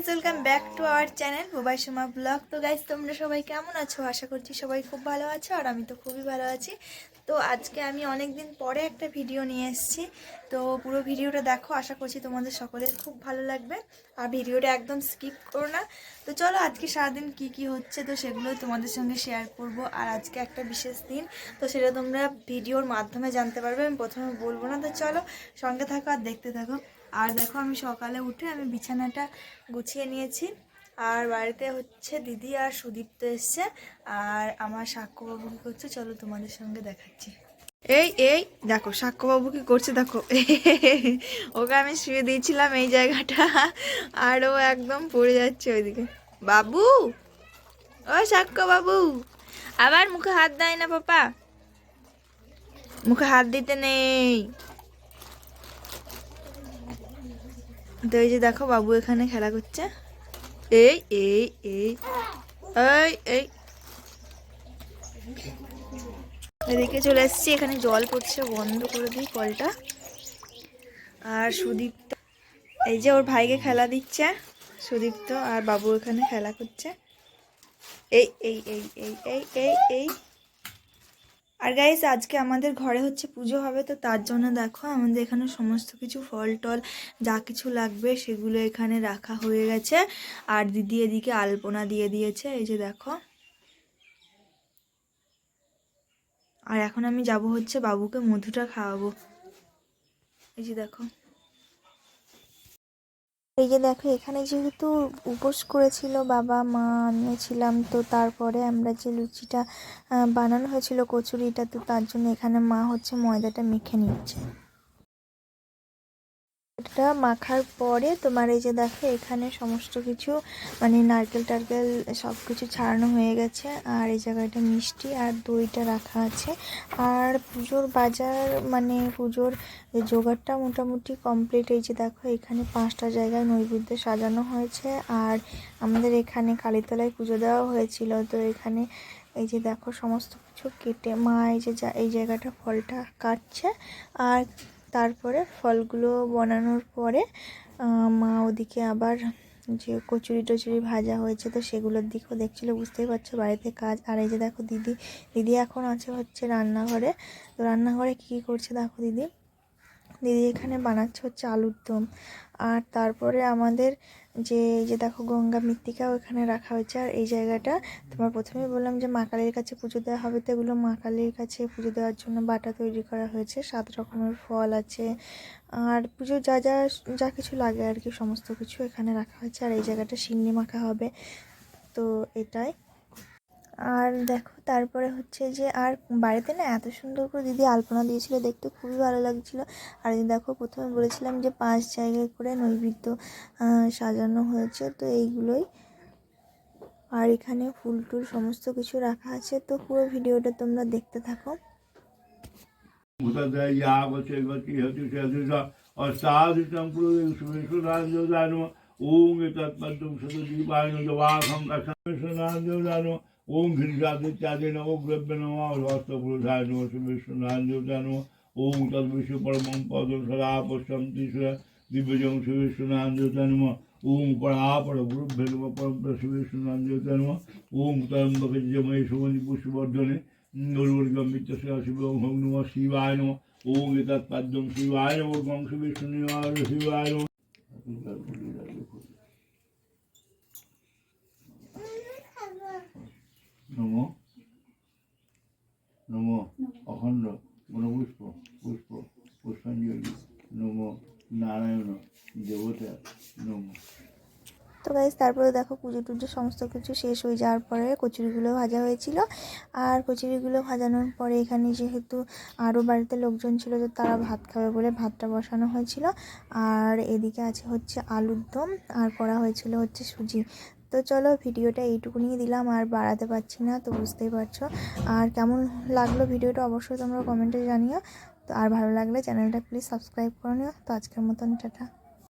Guys welcome back to our channel Bubai Soma vlog তো guys তোমরা সবাই কেমন আছো? আশা করছি সবাই খুব ভালো আছো আর আমি তো খুবই ভালো আছি। তো আজকে আমি অনেক দিন পরে একটা ভিডিও নিয়ে এসেছি। তো পুরো ভিডিওটা দেখো, আশা করছি তোমাদের সকলের খুব ভালো লাগবে। আর ভিডিওটা একদম স্কিপ করো না। তো চলো আজকে সারাদিন কি কি হচ্ছে, তো সেগুলো তোমাদের সঙ্গে শেয়ার করব। আর আজকে একটা বিশেষ দিন, তো সেটা তোমরা ভিডিওর মাধ্যমে জানতে পারবে, আমি প্রথমে বলব না। তো চলো সঙ্গে থাকো আর দেখতে থাকো। আর দেখো আমি সকালে উঠে আমি বিছানাটা গুছিয়ে নিয়েছি। আর বাড়িতে হচ্ছে দিদি আর সুদীপ্ত এসছে। আর আমার সাক্ষ্যবাবু কি করছে চলো তোমাদের সঙ্গে দেখাচ্ছি। এই এই, দেখো, সাক্ষ্যবাবু কি করছে দেখো। ওকে আমি শুয়ে দিয়েছিলাম এই জায়গাটা। আর ও একদম পড়ে যাচ্ছে ওইদিকে। বাবু, ও সাক্ষ্যবাবু, আবার মুখে হাত দেয় না পাপা। মুখে হাত দিতে নেই। তো এই যে দেখো বাবু এখানে খেলা করছে। এই এই এই এই এই। এদিকে চলে এসেছি, এখানে জল পড়ছে, বন্ধ করে দিই কলটা। আর সুদীপ্ত, এই যে ওর ভাইকে খেলা দিচ্ছে, সুদীপ্ত আর বাবু এখানে খেলা করছে। এই এই এই এই এই এই এই। আর গাইজ আজকে আমাদের ঘরে হচ্ছে পুজো হবে, তো তার জন্য দেখো আমাদের এখানে সমস্ত কিছু ফল টল যা কিছু লাগবে সেগুলো এখানে রাখা হয়ে গেছে। আর দিদি এদিকে আলপনা দিয়ে দিয়েছে, এই যে দেখো। আর এখন আমি যাব হচ্ছে বাবুকে মধুটা খাওয়াবো। এই যে দেখো। এই যে দেখো, এখানে যেহেতু উপোস করেছিল বাবা মা আমি ছিলাম, তো তারপরে আমরা যে লুচিটা বানানো হয়েছিল, কচুরিটা, তো তার জন্য এখানে মা হচ্ছে ময়দাটা মেখে নিচ্ছে। এটা মাখার পরে তোমার এই যে দেখো, এখানে সমস্ত কিছু মানে নারকেল টারকেল সব কিছু ছাড়ানো হয়ে গেছে। আর এই জায়গাটা মিষ্টি আর দইটা রাখা আছে। আর পুজোর বাজার মানে পুজোর জোগাড়টা মোটামুটি কমপ্লিট এই যে দেখো, এখানে পাঁচটা জায়গায় নৈবেদ্য সাজানো হয়েছে। আর আমাদের এখানে কালীতলায় পুজো দেওয়া হয়েছিল। তো এখানে এই যে দেখো, সমস্ত কিছু কেটে মা এই যে, এই জায়গাটা ফলটা কাটছে। আর তারপরে ফলগুলো বানানোর পরে মা ওদিকে আবার যে কচুরি টচুরি ভাজা হয়েছে তো সেগুলোর দিকেও দেখছিলো, বুঝতেই পারছ বাড়িতে কাজ। আর এই যে দেখো দিদি দিদি এখন আছে হচ্ছে রান্নাঘরে। তো রান্নাঘরে কী কী করছে দেখো দিদি? দিদি এখানে বানাচ্ছে হচ্ছে আলুর দম। আর তারপরে আমাদের যে যে দেখো গঙ্গা মৃত্তিকাও এখানে রাখা হয়েছে। আর এই জায়গাটা তোমার প্রথমেই বললাম যে মা কালীর কাছে পুজো দেওয়া হবে। তো এগুলো মা কালীর কাছে পুজো দেওয়ার জন্য বাটা তৈরি করা হয়েছে। সাত রকমের ফল আছে। আর পুজো যা যা যা কিছু লাগে আর কি, সমস্ত কিছু এখানে রাখা হয়েছে। আর এই জায়গাটা সিন্নি মাখা হবে। তো এটাই। আর দেখো, তারপরে হচ্ছে যে, আর বাড়িতে না এত সুন্দর করে দিদি আলপনা দিয়েছিল, দেখতে খুবই ভালো লাগছিল। আর দেখো, প্রথমে বলেছিলাম যে পাঁচ জায়গায় করে নৈবেদ্য সাজানো হয়েছে, তো এইগুলোই। আর এখানে ফুল টুল সমস্ত কিছু রাখা আছে, তো পুরো ভিডিওটা তোমরা দেখতে থাকো। জবাহম ओम गिरिजादित्यादि नमो ग्रव्य नमः वास्तवपुरुषाय नमः सुविष्णुनाय देवताय नमः ओम तद्विश्व परमं पदं सदा पश्यन्ति स दिव्यजं सुविष्णुनाय देवताय नमः ओम परापण गुरुभ्य नमः परम सुविष्णुनाय देवताय नमः ओम त्र्यम्बकजमये सुमनि पुष्पवर्धने गरुर्गं मित्रस्य शिवं हं नमः शिवाय नमः ओम एतत्पद्यं शिवाय नमो गं सुविष्णुनाय शिवाय नमः পুষ্প পুষ্পাঞ্জলি নম নারায়ণ দেবতা নম। তো গাইজ তারপরে দেখো পুজো টুজো সমস্ত কিছু শেষ হয়ে যাওয়ার পরে কচুরিগুলো ভাজা হয়েছিল। আর কচুরিগুলো ভাজানোর পরে এখানে যেহেতু আরও বাড়িতে লোকজন ছিল, তো তারা ভাত খাবে বলে ভাতটা বসানো হয়েছিল। আর এদিকে আছে হচ্ছে আলুর দম, আর করা হয়েছিল হচ্ছে সুজি। তো চলো ভিডিওটা এইটুকুনি দিলাম, আর বাড়াতে পারছি না, তো বুঝতেই পারছ। আর কেমন লাগল ভিডিওটা অবশ্যই তোমরা কমেন্টে জানিও। তো আর ভালো লাগলে চ্যানেলটা প্লিজ সাবস্ক্রাইব করে নিও। তো আজকের মতন, টাটা।